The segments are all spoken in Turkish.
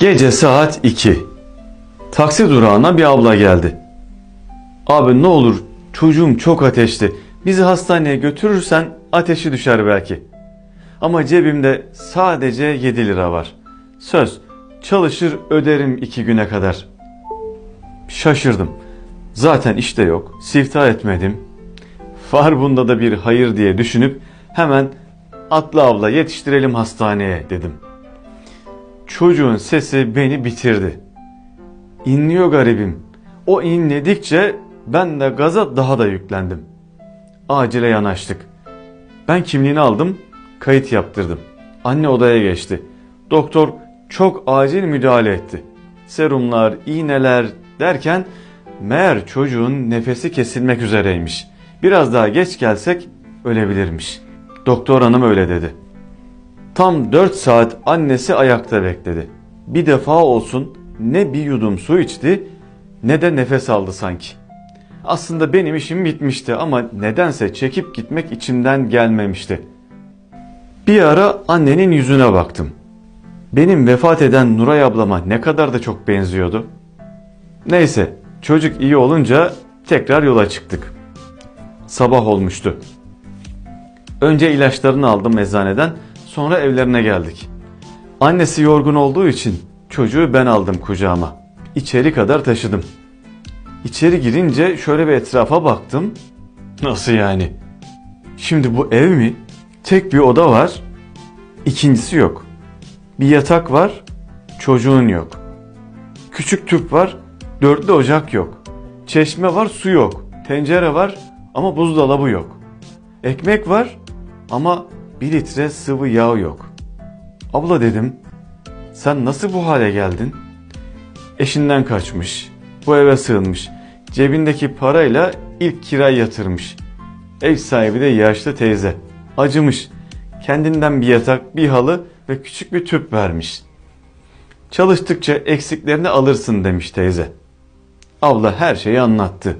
Gece saat 2. Taksi durağına bir abla geldi. Abi ne olur çocuğum çok ateşli. Bizi hastaneye götürürsen ateşi düşer belki. Ama cebimde sadece 7 lira var. Söz çalışır öderim 2 güne kadar. Şaşırdım. Zaten işte yok. Siftah etmedim. Var bunda da bir hayır diye düşünüp hemen atla abla yetiştirelim hastaneye dedim. Çocuğun sesi beni bitirdi. İnliyor garibim. O inledikçe ben de gaza daha da yüklendim. Acile yanaştık. Ben kimliğini aldım, kayıt yaptırdım. Anne odaya geçti. Doktor çok acil müdahale etti. Serumlar, iğneler derken meğer çocuğun nefesi kesilmek üzereymiş. Biraz daha geç gelsek ölebilirmiş. Doktor hanım öyle dedi. Tam 4 saat annesi ayakta bekledi. Bir defa olsun ne bir yudum su içti ne de nefes aldı sanki. Aslında benim işim bitmişti ama nedense çekip gitmek içimden gelmemişti. Bir ara annenin yüzüne baktım. Benim vefat eden Nuray ablama ne kadar da çok benziyordu. Neyse çocuk iyi olunca tekrar yola çıktık. Sabah olmuştu. Önce ilaçlarını aldım eczaneden, sonra evlerine geldik. Annesi yorgun olduğu için çocuğu ben aldım kucağıma. İçeri kadar taşıdım. İçeri girince şöyle bir etrafa baktım. Nasıl yani? Şimdi bu ev mi? Tek bir oda var. İkincisi yok. Bir yatak var. Çocuğun yok. Küçük tüp var. Dörtlü ocak yok. Çeşme var, su yok. Tencere var ama buzdolabı yok. Ekmek var ama bir litre sıvı yağ yok. Abla dedim, sen nasıl bu hale geldin? Eşinden kaçmış, bu eve sığınmış, cebindeki parayla ilk kirayı yatırmış. Ev sahibi de yaşlı teyze. Acımış, kendinden bir yatak, bir halı ve küçük bir tüp vermiş. Çalıştıkça eksiklerini alırsın demiş teyze. Abla her şeyi anlattı.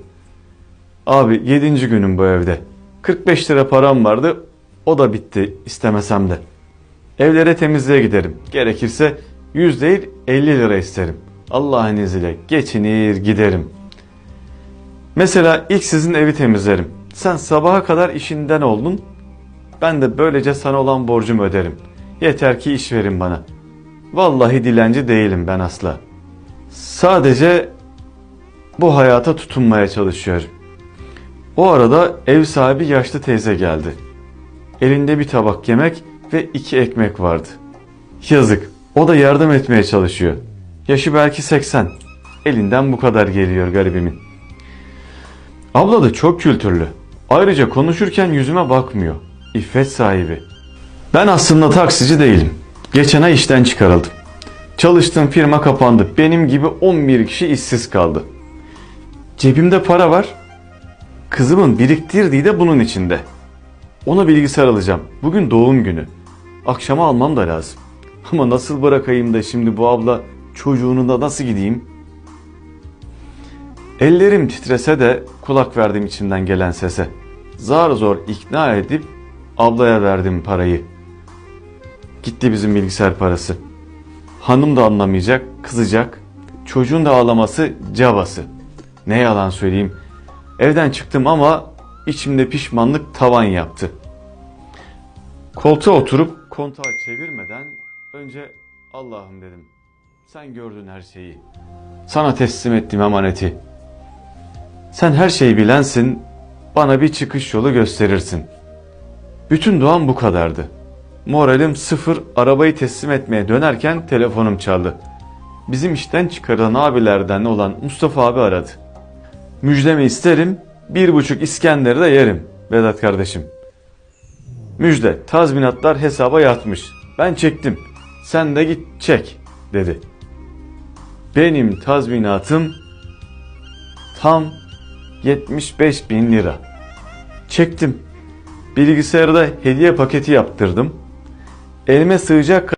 Abi 7. günüm bu evde. 45 lira param vardı. O da bitti istemesem de. Evlere temizliğe giderim. Gerekirse 100 değil 50 lira isterim. Allah'ın izniyle geçinir giderim. Mesela ilk sizin evi temizlerim. Sen sabaha kadar işinden oldun. Ben de böylece sana olan borcumu öderim. Yeter ki iş verin bana. Vallahi dilenci değilim ben asla. Sadece bu hayata tutunmaya çalışıyorum. O arada ev sahibi yaşlı teyze geldi. Elinde bir tabak yemek ve iki ekmek vardı. Yazık, o da yardım etmeye çalışıyor. Yaşı belki 80. Elinden bu kadar geliyor garibimin. Abla da çok kültürlü. Ayrıca konuşurken yüzüme bakmıyor. İffet sahibi. Ben aslında taksici değilim. Geçen ay işten çıkarıldım. Çalıştığım firma kapandı. Benim gibi 11 kişi işsiz kaldı. Cebimde para var. Kızımın biriktirdiği de bunun içinde. Ona bilgisayar alacağım. Bugün doğum günü. Akşama almam da lazım. Ama nasıl bırakayım da şimdi bu abla çocuğunu da nasıl gideyim? Ellerim titrese de kulak verdim içimden gelen sese. Zar zor ikna edip ablaya verdim parayı. Gitti bizim bilgisayar parası. Hanım da anlamayacak, kızacak. Çocuğun da ağlaması cavası. Ne yalan söyleyeyim. Evden çıktım ama içimde pişmanlık tavan yaptı. Koltuğa oturup kontağı çevirmeden önce Allah'ım dedim. Sen gördün her şeyi. Sana teslim ettim emaneti. Sen her şeyi bilensin, bana bir çıkış yolu gösterirsin. Bütün duam bu kadardı. Moralim sıfır, arabayı teslim etmeye dönerken telefonum çaldı. Bizim işten çıkarılan abilerden olan Mustafa abi aradı. Müjdemi isterim, bir buçuk İskender'i de yerim Vedat kardeşim. Müjde, tazminatlar hesaba yatmış. Ben çektim. Sen de git çek, dedi. Benim tazminatım tam 75 bin lira. Çektim. Bilgisayarda hediye paketi yaptırdım. Elime sığacak